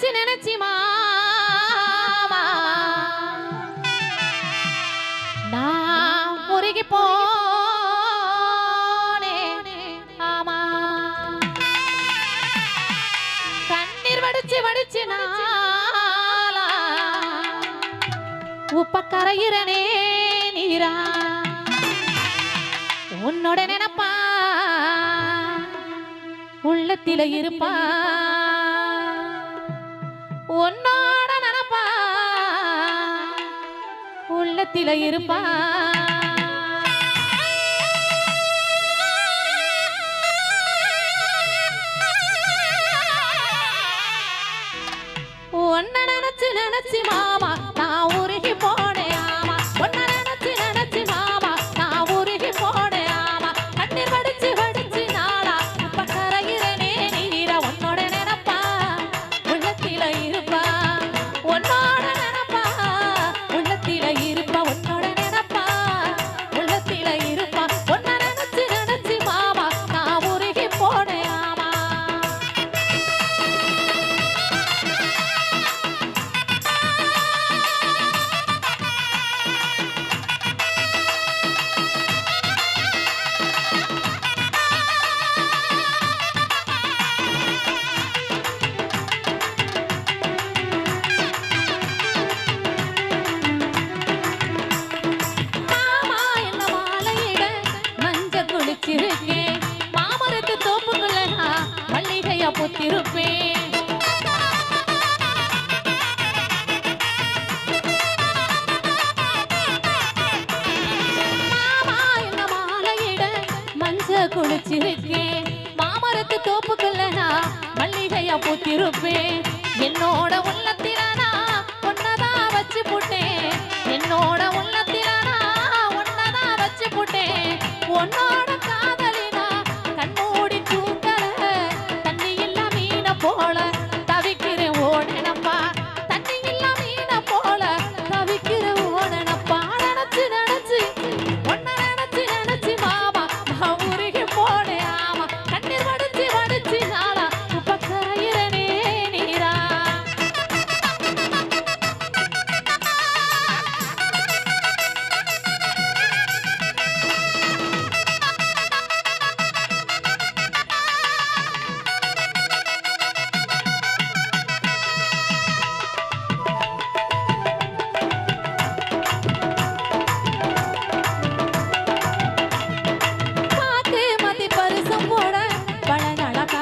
நினைச்சு நினைச்சு மாமா. நான் முருகி போ ஆமா. கண்ணீர் வடிச்சு நாளா. உப்ப கரையிறனே நீரா. உன்னோட நினைப்பா. உள்ளத்தில இருப்பா. உன்னோட நினப்பா உள்ளத்தில இருப்பா. ஒன்ன நினைச்சு நினைச்சு மாமா மஞ்ச குளிச்சிருக்கேன் மாமரத்து தோப்புக்குள்ள நான் மல்லிகையா பூத்திருப்பேன். என்னோட உள்ளத்தில நான் ஒன்னதா வச்சு போட்டேன். என்னோட உள்ளத்தில நான் ஒன்னதா வச்சு போட்டேன். உன்னோட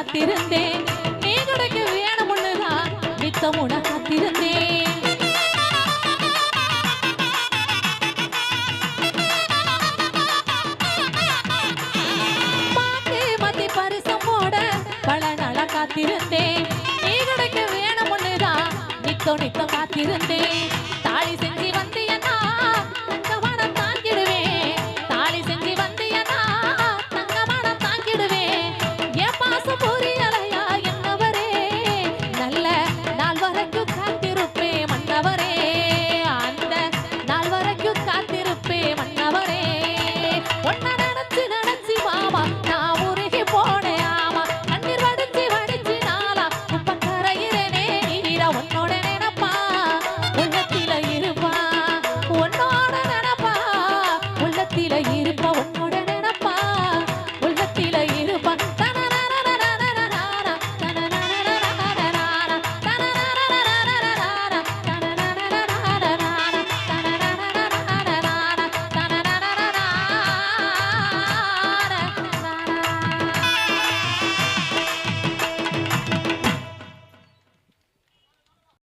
காத்திருந்தேன். நீ கிடைக்க வேணும்னு நித்தம் நித்தமுட காத்திருந்தேன் காத்திருந்தேன். நீ கிடைக்க வேணும்னு தான் நித்தம் நித்தம் காத்திருந்தேன்.